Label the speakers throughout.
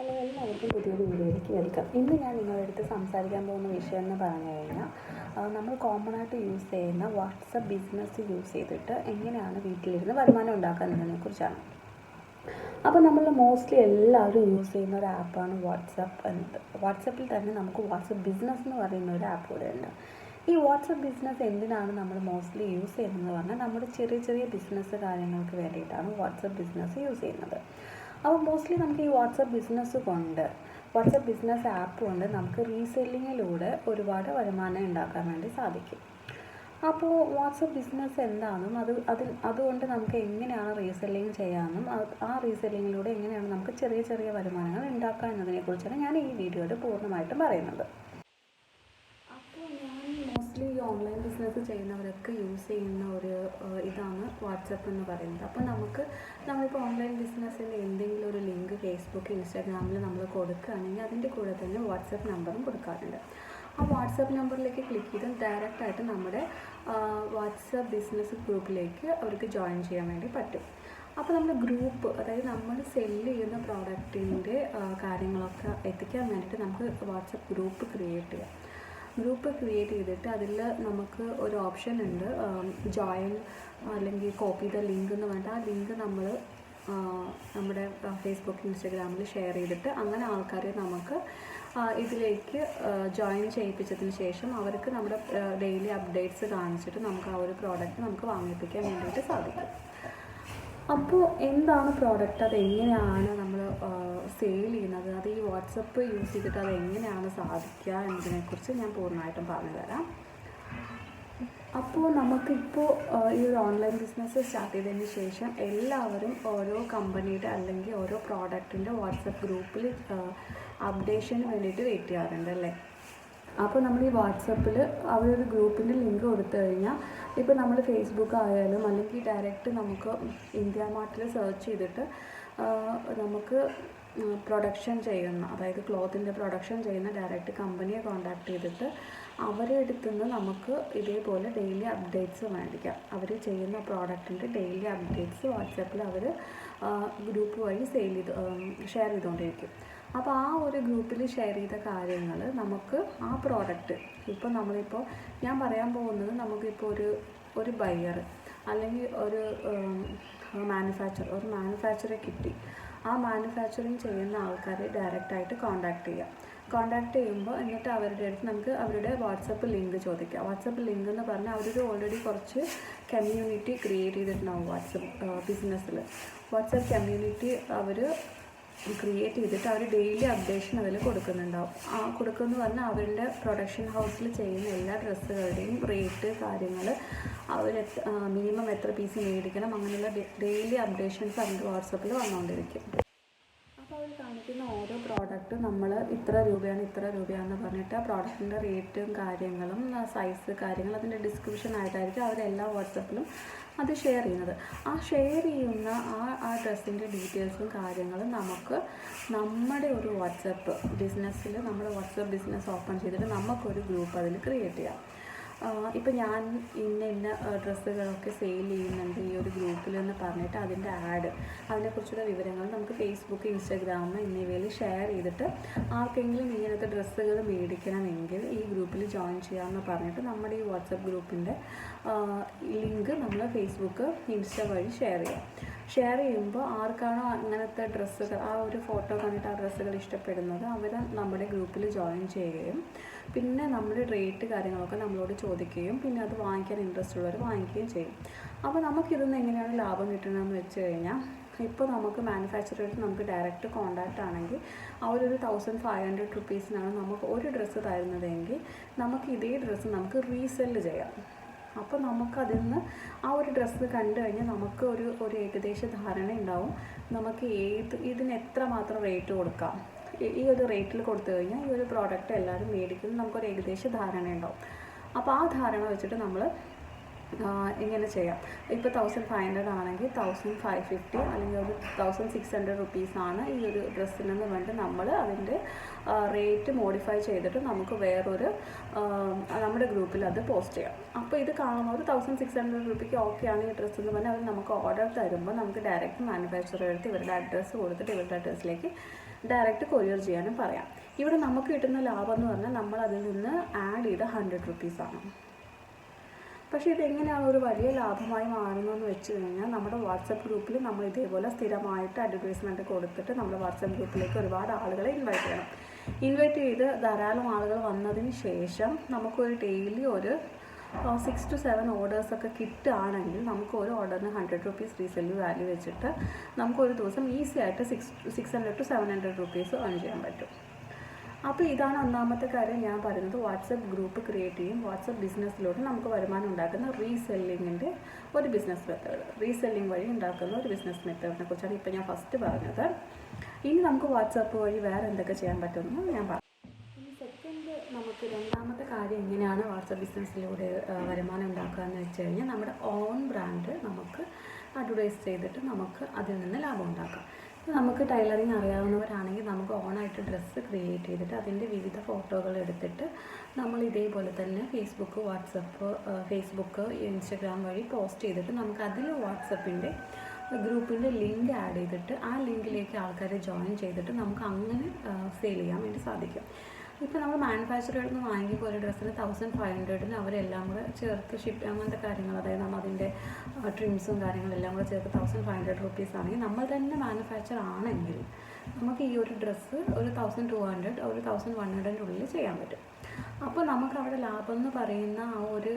Speaker 1: Hello എല്ലാവർക്കും പുതിയൊരു വീഡിയോയിലേക്ക് വെൽക്കം. ഇന്ന് ഞാൻ നിങ്ങളുടെ അടുത്ത് സംസാരിക്കാൻ പോകുന്ന വിഷയം എന്ന് പറഞ്ഞു കഴിഞ്ഞാൽ നമ്മൾ കോമൺ ആയിട്ട് യൂസ് ചെയ്യുന്ന വാട്സപ്പ് ബിസിനസ് യൂസ് ചെയ്തിട്ട് എങ്ങനെയാണ് വീട്ടിലിരുന്ന് വരുമാനം ഉണ്ടാക്കുക എന്നതിനെ കുറിച്ചാണ്. അപ്പോൾ നമ്മൾ മോസ്റ്റ്ലി എല്ലാവരും യൂസ് ചെയ്യുന്ന ഒരു ആപ്പാണ് വാട്സപ്പ് എന്നത്. വാട്സപ്പിൽ തന്നെ നമുക്ക് വാട്സപ്പ് ബിസിനസ് എന്ന് പറയുന്ന ഒരു ആപ്പ് കൂടെ ഉണ്ട്. ഈ വാട്സപ്പ് ബിസിനസ് എന്തിനാണ് നമ്മൾ മോസ്റ്റ്ലി യൂസ് ചെയ്യുന്നത് എന്ന് പറഞ്ഞാൽ നമ്മുടെ ചെറിയ ചെറിയ ബിസിനസ് കാര്യങ്ങൾക്ക് വേണ്ടിയിട്ടാണ് വാട്സപ്പ് ബിസിനസ് യൂസ് ചെയ്യുന്നത്. അപ്പോൾ മോസ്റ്റ്ലി നമുക്ക് ഈ വാട്സപ്പ് ബിസിനസ് കൊണ്ട് വാട്സപ്പ് ബിസിനസ് ആപ്പ് കൊണ്ട് നമുക്ക് റീസെല്ലിങ്ങിലൂടെ ഒരുപാട് വരുമാനം ഉണ്ടാക്കാൻ വേണ്ടി സാധിക്കും. അപ്പോൾ വാട്സപ്പ് ബിസിനസ് എന്താണെന്നും അത് അതിൽ അതുകൊണ്ട് നമുക്ക് എങ്ങനെയാണ് റീസെല്ലിങ് ചെയ്യാമെന്നും ആ റീസെല്ലിങ്ങിലൂടെ എങ്ങനെയാണ് നമുക്ക് ചെറിയ ചെറിയ വരുമാനങ്ങൾ ഉണ്ടാക്കാൻ എന്നതിനെക്കുറിച്ചാണ് ഞാൻ ഈ വീഡിയോയിൽ പൂർണമായിട്ടും പറയുന്നത് അപ്പോൾ ഞാൻ മോസ്റ്റ്ലി ഈ ഓൺലൈൻ ബിസിനസ് ചെയ്യുന്നവരൊക്കെ യൂസ് ചെയ്യുന്ന ഒരു ഇതാണ് വാട്സപ്പ് എന്ന് പറയുന്നത്. അപ്പോൾ നമുക്ക് നമ്മളിപ്പോൾ ഓൺലൈൻ ബിസിനസ്സിന്റെ എന്തെങ്കിലും ഒരു ലിങ്ക് ഫേസ്ബുക്ക് ഇൻസ്റ്റാഗ്രാമിൽ നമ്മൾ കൊടുക്കുകയാണെങ്കിൽ അതിന്റെ കൂടെ തന്നെ വാട്സപ്പ് നമ്പറും കൊടുക്കാറുണ്ട്. ആ വാട്സപ്പ് നമ്പറിലേക്ക് ക്ലിക്ക് ചെയ്ത് ഡയറക്റ്റ് ആയിട്ട് നമ്മുടെ വാട്സപ്പ് ബിസിനസ് ഗ്രൂപ്പിലേക്ക് അവർക്ക് ജോയിൻ ചെയ്യാൻ വേണ്ടി പറ്റും. അപ്പോൾ നമ്മൾ ഗ്രൂപ്പ് അതായത് നമ്മൾ സെല്ല് ചെയ്യുന്ന പ്രോഡക്റ്റിന്റെ കാര്യങ്ങളൊക്കെ എത്തിക്കാൻ വേണ്ടിയിട്ട് നമുക്ക് വാട്സപ്പ് ഗ്രൂപ്പ് ക്രിയേറ്റ് ചെയ്യാം. ഗ്രൂപ്പ് ക്രിയേറ്റ് ചെയ്തിട്ട് അതിൽ നമുക്ക് ഒരു ഓപ്ഷൻ ഉണ്ട്. ജോയിൻ അല്ലെങ്കിൽ കോപ്പി ദ ലിങ്ക് എന്ന് പറഞ്ഞിട്ട് ആ ലിങ്ക് നമ്മൾ നമ്മുടെ ഫേസ്ബുക്ക് ഇൻസ്റ്റഗ്രാമിൽ ഷെയർ ചെയ്തിട്ട് അങ്ങനെ ആൾക്കാരെ നമുക്ക് ഇതിലേക്ക് ജോയിൻ ചെയ്യിപ്പിച്ചതിന് ശേഷം അവർക്ക് നമ്മുടെ ഡെയിലി അപ്ഡേറ്റ്സ് കാണിച്ചിട്ട് നമുക്ക് ആ ഒരു പ്രോഡക്റ്റ് നമുക്ക് വാങ്ങിപ്പിക്കാൻ വേണ്ടിയിട്ട് സാധിക്കും. അപ്പോൾ എന്താണ് പ്രോഡക്റ്റ് അത് എങ്ങനെയാണ് നമ്മൾ വാട്സപ്പ് യൂസ് ചെയ്തിട്ട് അത് എങ്ങനെയാണ് സാധിക്കുക എന്നതിനെക്കുറിച്ച് ഞാൻ പൂർണമായിട്ടും പറഞ്ഞു തരാം അപ്പോൾ നമുക്കിപ്പോൾ ഈ ഒരു ഓൺലൈൻ ബിസിനസ് സ്റ്റാർട്ട് ചെയ്തതിന് ശേഷം എല്ലാവരും ഓരോ കമ്പനിയുടെ അല്ലെങ്കിൽ ഓരോ പ്രോഡക്റ്റിന്റെ വാട്സപ്പ് ഗ്രൂപ്പിൽ അപ്ഡേഷന് വേണ്ടിയിട്ട് വെയിറ്റ് ചെയ്യാറുണ്ട് അല്ലേ? അപ്പോൾ നമ്മൾ ഈ വാട്സപ്പിൽ അവരൊരു ഗ്രൂപ്പിന്റെ ലിങ്ക് കൊടുത്തു കഴിഞ്ഞാൽ ഇപ്പോൾ നമ്മൾ ഫേസ്ബുക്ക് ആയാലും അല്ലെങ്കിൽ ഡയറക്റ്റ് നമുക്ക് ഇന്ത്യ മാർട്ടിൽ സെർച്ച് ചെയ്തിട്ട് നമുക്ക് പ്രൊഡക്ഷൻ ചെയ്യുന്ന അതായത് ക്ലോത്തിന്റെ പ്രൊഡക്ഷൻ ചെയ്യുന്ന ഡയറക്റ്റ് കമ്പനിയെ കോൺടാക്ട് ചെയ്തിട്ട് അവരെ അടുത്ത് നിന്ന് നമുക്ക് ഇതേപോലെ ഡെയിലി അപ്ഡേറ്റ്സ് മേടിക്കാം. അവർ ചെയ്യുന്ന പ്രോഡക്റ്റിന്റെ ഡെയിലി അപ്ഡേറ്റ്സ് വാട്സാപ്പിൽ അവർ ഗ്രൂപ്പ് വഴി സെയിൽ ചെയ്ത് ഷെയർ ചെയ്തുകൊണ്ടിരിക്കും. അപ്പോൾ ആ ഒരു ഗ്രൂപ്പിൽ ഷെയർ ചെയ്ത കാര്യങ്ങൾ നമുക്ക് ആ പ്രോഡക്റ്റ് ഇപ്പോൾ നമ്മളിപ്പോൾ ഞാൻ പറയാൻ പോകുന്നത് നമുക്കിപ്പോൾ ഒരു ഒരു ബയ്യർ അല്ലെങ്കിൽ ഒരു മാനുഫാക്ചർ ഒരു മാനുഫാക്ചറെ കിട്ടി. ആ മാനുഫാക്ചറിങ് ചെയ്യുന്ന ആൾക്കാരെ ഡയറക്റ്റായിട്ട് കോൺടാക്ട് ചെയ്യുക കോൺടാക്ട് ചെയ്യുമ്പോൾ എന്നിട്ട് അവരുടെ അടുത്ത് നമുക്ക് അവരുടെ വാട്സപ്പ് ലിങ്ക് ചോദിക്കാം. വാട്സപ്പ് ലിങ്ക് എന്ന് പറഞ്ഞാൽ അവരൊരു ഓൾറെഡി കുറച്ച് കമ്മ്യൂണിറ്റി ക്രിയേറ്റ് ചെയ്തിട്ടുണ്ടാവും വാട്സപ്പ് ബിസിനസ്സിൽ വാട്സപ്പ് കമ്മ്യൂണിറ്റി അവർ ക്രിയേറ്റ് ചെയ്തിട്ട് അവർ ഡെയിലി അപ്ഡേഷൻ അതിൽ കൊടുക്കുന്നുണ്ടാവും. ആ കൊടുക്കുമെന്ന് പറഞ്ഞാൽ അവരുടെ പ്രൊഡക്ഷൻ ഹൗസിൽ ചെയ്യുന്ന എല്ലാ ഡ്രസ്സുകളുടെയും റേറ്റ് കാര്യങ്ങൾ അവർ മിനിമം എത്ര പീസ് മേടിക്കണം അങ്ങനെയുള്ള ഡെയിലി അപ്ഡേഷൻസ് അവരുടെ വാട്സപ്പിൽ വന്നുകൊണ്ടിരിക്കും അപ്പോൾ അവർ കാണിക്കുന്ന ഓരോ പ്രോഡക്റ്റ് നമ്മൾ ഇത്ര രൂപയാണ് ഇത്ര രൂപയാണെന്ന് പറഞ്ഞിട്ട് ആ പ്രോഡക്റ്റിന്റെ റേറ്റും കാര്യങ്ങളും സൈസ് കാര്യങ്ങൾ അതിന്റെ ഡിസ്ക്രിപ്ഷൻ ആയിട്ടായിരിക്കും അവരെല്ലാ വാട്സപ്പിലും അത് ഷെയർ ചെയ്യുന്നത്. ആ ഷെയർ ചെയ്യുന്ന ആ ആ ഡ്രസ്സിന്റെ ഡീറ്റെയിൽസും കാര്യങ്ങളും നമുക്ക് നമ്മുടെ ഒരു വാട്സപ്പ് ബിസിനസ്സിൽ നമ്മുടെ വാട്സപ്പ് ബിസിനസ് ഓപ്പൺ ചെയ്തിട്ട് നമുക്കൊരു ഗ്രൂപ്പ് അതിൽ ക്രിയേറ്റ് ചെയ്യാം. ഇപ്പം ഞാൻ ഇന്ന ഇന്ന ഡ്രസ്സുകളൊക്കെ സെയിൽ ചെയ്യുന്നുണ്ട് ഈ ഒരു ഗ്രൂപ്പിൽ എന്ന് പറഞ്ഞിട്ട് അതിന്റെ ആഡ് അതിനെക്കുറിച്ചുള്ള വിവരങ്ങൾ നമുക്ക് ഫേസ്ബുക്ക് ഇൻസ്റ്റാഗ്രാം എന്നിവയിൽ ഷെയർ ചെയ്തിട്ട് ആർക്കെങ്കിലും ഇങ്ങനത്തെ ഡ്രസ്സുകൾ മേടിക്കണമെങ്കിൽ ഈ ഗ്രൂപ്പിൽ ജോയിൻ ചെയ്യാമെന്ന് പറഞ്ഞിട്ട് നമ്മുടെ ഈ വാട്സപ്പ് ഗ്രൂപ്പിന്റെ ലിങ്ക് നമ്മൾ ഫേസ്ബുക്ക് ഇൻസ്റ്റ വഴി ഷെയർ ചെയ്യാം. ഷെയർ ചെയ്യുമ്പോൾ ആർക്കാണോ അങ്ങനത്തെ ഡ്രസ്സുകൾ ആ ഒരു ഫോട്ടോ കണ്ടിട്ട് ആ ഡ്രസ്സുകൾ ഇഷ്ടപ്പെടുന്നത് അവർ നമ്മുടെ ഗ്രൂപ്പിൽ ജോയിൻ ചെയ്യുകയും പിന്നെ നമ്മുടെ റേറ്റ് കാര്യങ്ങളൊക്കെ നമ്മളോട് ചോദിക്കുകയും പിന്നെ അത് വാങ്ങിക്കാൻ ഇൻട്രസ്റ്റ് ഉള്ളവർ വാങ്ങിക്കുകയും ചെയ്യും. അപ്പോൾ നമുക്കിതൊന്നും എങ്ങനെയാണ് ലാഭം കിട്ടണമെന്ന് വെച്ച് കഴിഞ്ഞാൽ ഇപ്പോൾ നമുക്ക് മാനുഫാക്ചറായിട്ട് നമുക്ക് ഡയറക്റ്റ് കോണ്ടാക്റ്റ് ആണെങ്കിൽ അവരൊരു തൗസൻഡ് ഫൈവ് ഹൺഡ്രഡ് റുപ്പീസിനാണ് നമുക്ക് ഒരു ഡ്രസ്സ് തരുന്നതെങ്കിൽ നമുക്ക് ഇതേ ഡ്രസ്സ് നമുക്ക് റീസെല്ല് ചെയ്യാം. അപ്പോൾ നമുക്കതിൽ നിന്ന് ആ ഒരു ഡ്രസ്സ് കണ്ടു കഴിഞ്ഞാൽ നമുക്ക് ഒരു ഒരു ഏകദേശ ധാരണ ഉണ്ടാവും നമുക്ക് ഏത് ഇതിന് എത്ര മാത്രം റേറ്റ് കൊടുക്കാം. ഈ- ഒരു റേറ്റിൽ കൊടുത്തു കഴിഞ്ഞാൽ ഈ ഒരു പ്രോഡക്റ്റ് എല്ലാവരും മേടിക്കുന്നത് നമുക്കൊരു ഏകദേശ ധാരണ ഉണ്ടാവും അപ്പോൾ ആ ധാരണ വെച്ചിട്ട് നമ്മൾ ഇങ്ങനെ ചെയ്യാം. ഇപ്പോൾ തൗസൻഡ് ഫൈവ് ഹൺഡ്രഡ് ആണെങ്കിൽ തൗസൻഡ് ഫൈവ് ഫിഫ്റ്റി അല്ലെങ്കിൽ ഒരു തൗസൻഡ് സിക്സ് ഹൺഡ്രഡ് റുപ്പീസാണ് ഈ ഒരു ഡ്രസ്സിനെന്ന് വേണ്ടി നമ്മൾ അതിന്റെ റേറ്റ് മോഡിഫൈ ചെയ്തിട്ട് നമുക്ക് വേറൊരു നമ്മുടെ ഗ്രൂപ്പിൽ അത് പോസ്റ്റ് ചെയ്യാം. അപ്പോൾ ഇത് കാണുമ്പോൾ ഒരു തൗസൻഡ് സിക്സ് ഹൺഡ്രഡ് റുപ്പിക്ക് ഓക്കെ ആണ് ഈ ഡ്രസ്സ് എന്ന് പറഞ്ഞാൽ അവർ നമുക്ക് ഓർഡർ തരുമ്പോൾ നമുക്ക് ഡയറക്റ്റ് മാനുഫാക്ചറർ എടുത്ത് ഇവരുടെ അഡ്രസ്സ് കൊടുത്തിട്ട് ഇവരുടെ അഡ്രസ്സിലേക്ക് ഡയറക്റ്റ് കൊറിയർ ചെയ്യാനും പറയാം. ഇവിടെ നമുക്ക് കിട്ടുന്ന ലാഭം എന്ന് പറഞ്ഞാൽ നമ്മൾ അതിൽ നിന്ന് ആഡ് ചെയ്ത ഹൺഡ്രഡ് റുപ്പീസാണ് പക്ഷേ ഇതെങ്ങനെയാണ് ഒരു വലിയ ലാഭമായി മാറുന്നതെന്ന് വെച്ച് കഴിഞ്ഞാൽ നമ്മുടെ വാട്സപ്പ് ഗ്രൂപ്പിൽ നമ്മൾ ഇതേപോലെ സ്ഥിരമായിട്ട് അഡ്വർടൈസ്മെന്റ് കൊടുത്തിട്ട് നമ്മുടെ വാട്സപ്പ് ഗ്രൂപ്പിലേക്ക് ഒരുപാട് ആളുകളെ ഇൻവൈറ്റ് ചെയ്യണം. ഇൻവൈറ്റ് ചെയ്ത് ധാരാളം ആളുകൾ വന്നതിന് ശേഷം നമുക്കൊരു ഡെയിലി ഒരു സിക്സ് ടു സെവൻ ഓർഡേഴ്സൊക്കെ കിട്ടുകയാണെങ്കിൽ നമുക്ക് ഒരു ഓർഡറിന് ഹൺഡ്രഡ് റുപ്പീസ് റീസെല്ല് വാല്യൂ വെച്ചിട്ട് നമുക്ക് ഒരു ദിവസം ഈസി ആയിട്ട് six six hundred to seven hundred rupees earn ചെയ്യാൻ പറ്റും. അപ്പോൾ ഇതാണ് ഒന്നാമത്തെ കാര്യം ഞാൻ പറയുന്നത്. വാട്സപ്പ് ഗ്രൂപ്പ് ക്രിയേറ്റ് ചെയ്യും. വാട്സപ്പ് ബിസിനസ്സിലൂടെ നമുക്ക് വരുമാനം ഉണ്ടാക്കുന്ന റീസെല്ലിങ്ങിന്റെ ഒരു ബിസിനസ് മെത്തേഡ് റീസെല്ലിംഗ് വഴി ഉണ്ടാക്കുന്ന ഒരു ബിസിനസ് മെത്തേഡിനെ കുറിച്ചാണ് ഇപ്പോൾ ഞാൻ ഫസ്റ്റ് പറഞ്ഞത്. ഇനി നമുക്ക് വാട്സപ്പ് വഴി വേറെ എന്തൊക്കെ ചെയ്യാൻ പറ്റുമെന്ന് ഞാൻ പറഞ്ഞു ഇനി സെക്കൻഡ് നമുക്ക് രണ്ടാമത്തെ കാര്യം എങ്ങനെയാണ് വാട്സപ്പ് ബിസിനസ്സിലൂടെ വരുമാനം ഉണ്ടാക്കുക എന്ന് വെച്ച് കഴിഞ്ഞാൽ നമ്മുടെ ഓൺ ബ്രാൻഡ് നമുക്ക് അഡ്വർടൈസ് ചെയ്തിട്ട് നമുക്ക് അതിൽ നിന്ന് ലാഭം ഉണ്ടാക്കാം. നമുക്ക് ടൈലറിങ് അറിയാവുന്നവരാണെങ്കിൽ നമുക്ക് ഓണായിട്ട് ഡ്രസ്സ് ക്രിയേറ്റ് ചെയ്തിട്ട് അതിന്റെ വിവിധ ഫോട്ടോകൾ എടുത്തിട്ട് നമ്മൾ ഇതേപോലെ തന്നെ ഫേസ്ബുക്ക് വാട്സപ്പ് ഫേസ്ബുക്ക് ഇൻസ്റ്റഗ്രാം വഴി പോസ്റ്റ് ചെയ്തിട്ട് നമുക്ക് അതിൽ വാട്സപ്പിന്റെ ഗ്രൂപ്പിന്റെ ലിങ്ക് ആഡ് ചെയ്തിട്ട് ആ ലിങ്കിലേക്ക് ആൾക്കാരെ ജോയിൻ ചെയ്തിട്ട് നമുക്ക് അങ്ങനെ സെയിൽ ചെയ്യാൻ വേണ്ടി സാധിക്കും. ഇപ്പോൾ നമ്മൾ മാനുഫാക്ചറുകളിൽ നിന്ന് വാങ്ങിക്കുമ്പോൾ ഒരു ഡ്രസ്സിന് തൗസൻഡ് ഫൈവ് ഹൺഡ്രഡിന് അവരെല്ലാം കൂടെ ചേർത്ത് ഷിപ്പ് അങ്ങനത്തെ കാര്യങ്ങൾ അതായത് നമ്മൾ അതിന്റെ ട്രിംസും കാര്യങ്ങളെല്ലാം കൂടെ ചേർത്ത് തൗസൻഡ് ഫൈവ് ഹൺഡ്രഡ് റുപ്പീസ് ആണെങ്കിൽ നമ്മൾ തന്നെ മാനുഫാക്ചർ ആണെങ്കിൽ നമുക്ക് ഈ ഒരു ഡ്രസ്സ് ഒരു തൗസൻഡ് ടു ഹൺഡ്രഡ് ഒരു തൗസൻഡ് വൺ ഹൺഡ്രഡിന്റെ ഉള്ളിൽ ചെയ്യാൻ പറ്റും. അപ്പോൾ നമുക്ക് അവിടെ ലാഭം എന്ന് പറയുന്ന ആ ഒരു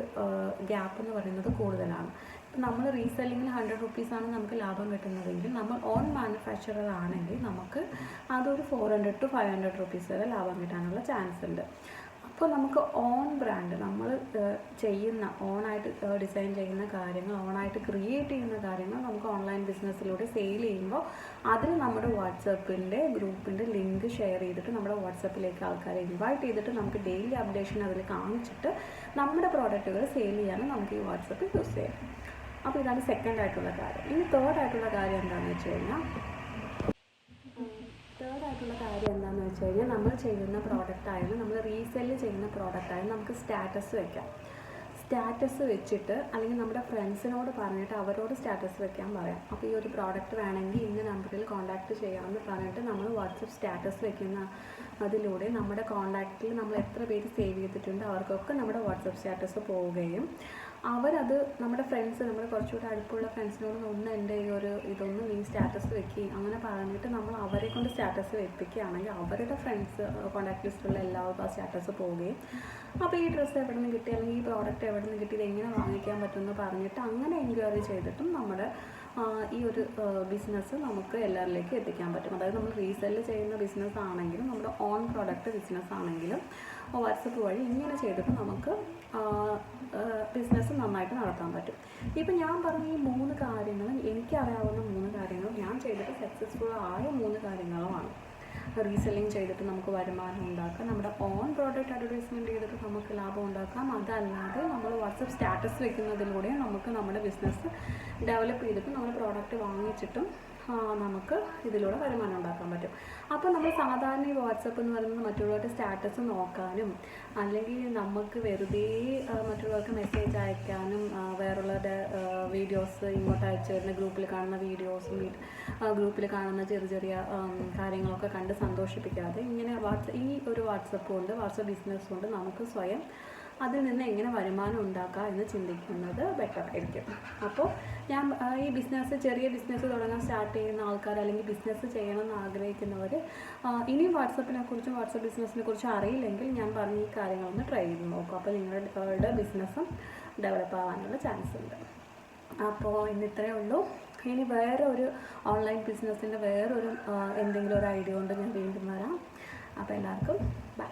Speaker 1: ഗ്യാപ്പ് എന്ന് പറയുന്നത് കൂടുതലാണ്. ഇപ്പം നമ്മൾ റീസെല്ലിങ്ങിൽ ഹൺഡ്രഡ് റുപ്പീസാണ് നമുക്ക് ലാഭം കിട്ടുന്നതെങ്കിൽ നമ്മൾ ഓൺ മാനുഫാക്ചറർ ആണെങ്കിൽ നമുക്ക് അതൊരു four hundred to five hundred rupees വരെ ലാഭം കിട്ടാനുള്ള ചാൻസ് ഉണ്ട്. അപ്പോൾ നമുക്ക് ഓൺ ബ്രാൻഡ് നമ്മൾ ചെയ്യുന്ന ഓണായിട്ട് ഡിസൈൻ ചെയ്യുന്ന കാര്യങ്ങൾ ഓണായിട്ട് ക്രിയേറ്റ് ചെയ്യുന്ന കാര്യങ്ങൾ നമുക്ക് ഓൺലൈൻ ബിസിനസ്സിലൂടെ സെയിൽ ചെയ്യുമ്പോൾ അതിൽ നമ്മുടെ വാട്സപ്പിന്റെ ഗ്രൂപ്പിന്റെ ലിങ്ക് ഷെയർ ചെയ്തിട്ട് നമ്മുടെ വാട്സപ്പിലേക്ക് ആൾക്കാരെ ഇൻവൈറ്റ് ചെയ്തിട്ട് നമുക്ക് ഡെയിലി അപ്ഡേഷൻ അതിൽ കാണിച്ചിട്ട് നമ്മുടെ പ്രോഡക്റ്റുകൾ സെയിൽ ചെയ്യാനും നമുക്ക് ഈ വാട്സപ്പ് യൂസ് ചെയ്യാം. അപ്പോൾ ഇതാണ് സെക്കൻഡ് ആയിട്ടുള്ള കാര്യം. ഇനി തേർഡ് ആയിട്ടുള്ള കാര്യം എന്താണെന്ന് വെച്ച് കഴിഞ്ഞാൽ തേർഡ് ആയിട്ടുള്ള കാര്യം എന്താണെന്ന് വെച്ച് കഴിഞ്ഞാൽ നമ്മൾ ചെയ്യുന്ന പ്രോഡക്റ്റ് ആയാലും നമ്മൾ റീസെൽ ചെയ്യുന്ന പ്രോഡക്റ്റ് ആയാലും നമുക്ക് സ്റ്റാറ്റസ് വെക്കാം. സ്റ്റാറ്റസ് വെച്ചിട്ട് അല്ലെങ്കിൽ നമ്മുടെ ഫ്രണ്ട്സിനോട് പറഞ്ഞിട്ട് അവരോട് സ്റ്റാറ്റസ് വെക്കാൻ പറയാം. അപ്പോൾ ഈ ഒരു പ്രോഡക്റ്റ് വേണമെങ്കിൽ ഇന്ന നമ്പറിൽ കോൺടാക്റ്റ് ചെയ്യാമെന്ന് പറഞ്ഞിട്ട് നമ്മൾ വാട്സപ്പ് സ്റ്റാറ്റസ് വെക്കുന്ന അതിലൂടെ നമ്മുടെ കോൺടാക്റ്റിൽ നമ്മൾ എത്ര പേര് സേവ് ചെയ്തിട്ടുണ്ട് അവർക്കൊക്കെ നമ്മുടെ വാട്സപ്പ് സ്റ്റാറ്റസ് പോവുകയും അവരത് നമ്മുടെ ഫ്രണ്ട്സ് നമ്മുടെ കുറച്ചുകൂടെ അടുപ്പുള്ള ഫ്രണ്ട്സിനോട് ഒന്ന് എന്റെ ഈ ഒരു ഇതൊന്ന് നീ സ്റ്റാറ്റസ് വെക്കുകയും അങ്ങനെ പറഞ്ഞിട്ട് നമ്മൾ അവരെ കൊണ്ട് സ്റ്റാറ്റസ് വെപ്പിക്കുകയാണെങ്കിൽ അവരുടെ ഫ്രണ്ട്സ് കോൺടാക്ട് ലിസ്റ്റിലുള്ള എല്ലാവർക്കും ആ സ്റ്റാറ്റസ് പോവുകയും. അപ്പോൾ ഈ ഡ്രസ്സ് എവിടെ നിന്ന് കിട്ടി? അല്ലെങ്കിൽ ഈ പ്രോഡക്റ്റ് എവിടെ നിന്ന് കിട്ടി? ഇത് എങ്ങനെ വാങ്ങിക്കാൻ പറ്റുമെന്ന് പറഞ്ഞിട്ട് അങ്ങനെ എൻക്വയറി ചെയ്തിട്ടും നമ്മുടെ ഈ ഒരു ബിസിനസ് നമുക്ക് എല്ലാവരിലേക്കും എത്തിക്കാൻ പറ്റും. അതായത് നമ്മൾ റീസെൽ ചെയ്യുന്ന ബിസിനസ് ആണെങ്കിലും നമ്മുടെ ഓൺ പ്രോഡക്റ്റ് ബിസിനസ് ആണെങ്കിലും വാട്സപ്പ് വഴി ഇങ്ങനെ ചെയ്തിട്ട് നമുക്ക് ബിസിനസ് നന്നായിട്ട് നടത്താൻ പറ്റും. ഇപ്പം ഞാൻ പറഞ്ഞ ഈ മൂന്ന് കാര്യങ്ങളും എനിക്കറിയാവുന്ന മൂന്ന് കാര്യങ്ങളും ഞാൻ ചെയ്തിട്ട് സക്സസ്ഫുൾ ആയ മൂന്ന് കാര്യങ്ങളുമാണ്. റീസെല്ലിങ് ചെയ്തിട്ട് നമുക്ക് വരുമാനം ഉണ്ടാക്കാം. നമ്മുടെ ഓൺ പ്രോഡക്റ്റ് അഡ്വർടൈസ്മെന്റ് ചെയ്തിട്ട് നമുക്ക് ലാഭം ഉണ്ടാക്കാം. അതല്ലാതെ നമ്മൾ വാട്സപ്പ് സ്റ്റാറ്റസ് വെക്കുന്നതിലൂടെ നമുക്ക് നമ്മുടെ ബിസിനസ് ഡെവലപ്പ് ചെയ്തിട്ട് നമ്മൾ പ്രോഡക്റ്റ് വാങ്ങിച്ചിട്ടും നമുക്ക് ഇതിലൂടെ വരുമാനം ഉണ്ടാക്കാൻ പറ്റും. അപ്പോൾ നമ്മൾ സാധാരണ ഈ വാട്സപ്പ് എന്ന് പറയുന്നത് മറ്റുള്ളവരുടെ സ്റ്റാറ്റസ് നോക്കാനും അല്ലെങ്കിൽ നമുക്ക് വെറുതെ മറ്റുള്ളവർക്ക് മെസ്സേജ് അയക്കാനും വേറുള്ളവരുടെ വീഡിയോസ് ഇങ്ങോട്ട് അയച്ചു വരുന്ന ഗ്രൂപ്പിൽ കാണുന്ന വീഡിയോസും ഗ്രൂപ്പിൽ കാണുന്ന ചെറിയ ചെറിയ കാര്യങ്ങളൊക്കെ കണ്ട് സന്തോഷിപ്പിക്കാതെ ഇങ്ങനെ വാട്സപ്പ് ഈ ഒരു വാട്സപ്പ് കൊണ്ട് വാട്സപ്പ് ബിസിനസ് കൊണ്ട് നമുക്ക് സ്വയം അതിൽ നിന്ന് എങ്ങനെ വരുമാനം ഉണ്ടാക്കാം എന്ന് ചിന്തിക്കുന്നത് ബെറ്റർ ആയിരിക്കും. അപ്പോൾ ഞാൻ ഈ ബിസിനസ് ചെറിയ ബിസിനസ് തുടങ്ങാൻ സ്റ്റാർട്ട് ചെയ്യുന്ന ആൾക്കാർ അല്ലെങ്കിൽ ബിസിനസ് ചെയ്യണമെന്ന് ആഗ്രഹിക്കുന്നവർ ഇനിയും വാട്സപ്പിനെ കുറിച്ചും വാട്സപ്പ് ബിസിനസ്സിനെ കുറിച്ചും അറിയില്ലെങ്കിൽ ഞാൻ പറഞ്ഞ ഈ കാര്യങ്ങളൊന്ന് ട്രൈ ചെയ്ത് നോക്കും. അപ്പോൾ നിങ്ങളുടെ ബിസിനസ്സും ഡെവലപ്പ് ആവാനുള്ള ചാൻസ് ഉണ്ട്. അപ്പോൾ ഇന്ന് ഇത്രയേ ഉള്ളൂ. ഇനി വേറെ ഒരു ഓൺലൈൻ ബിസിനസ്സിന്റെ വേറൊരു എന്തെങ്കിലും ഒരു ഐഡിയ കൊണ്ട് ഞാൻ വീണ്ടും വരാം. അപ്പോൾ എല്ലാവർക്കും ബൈ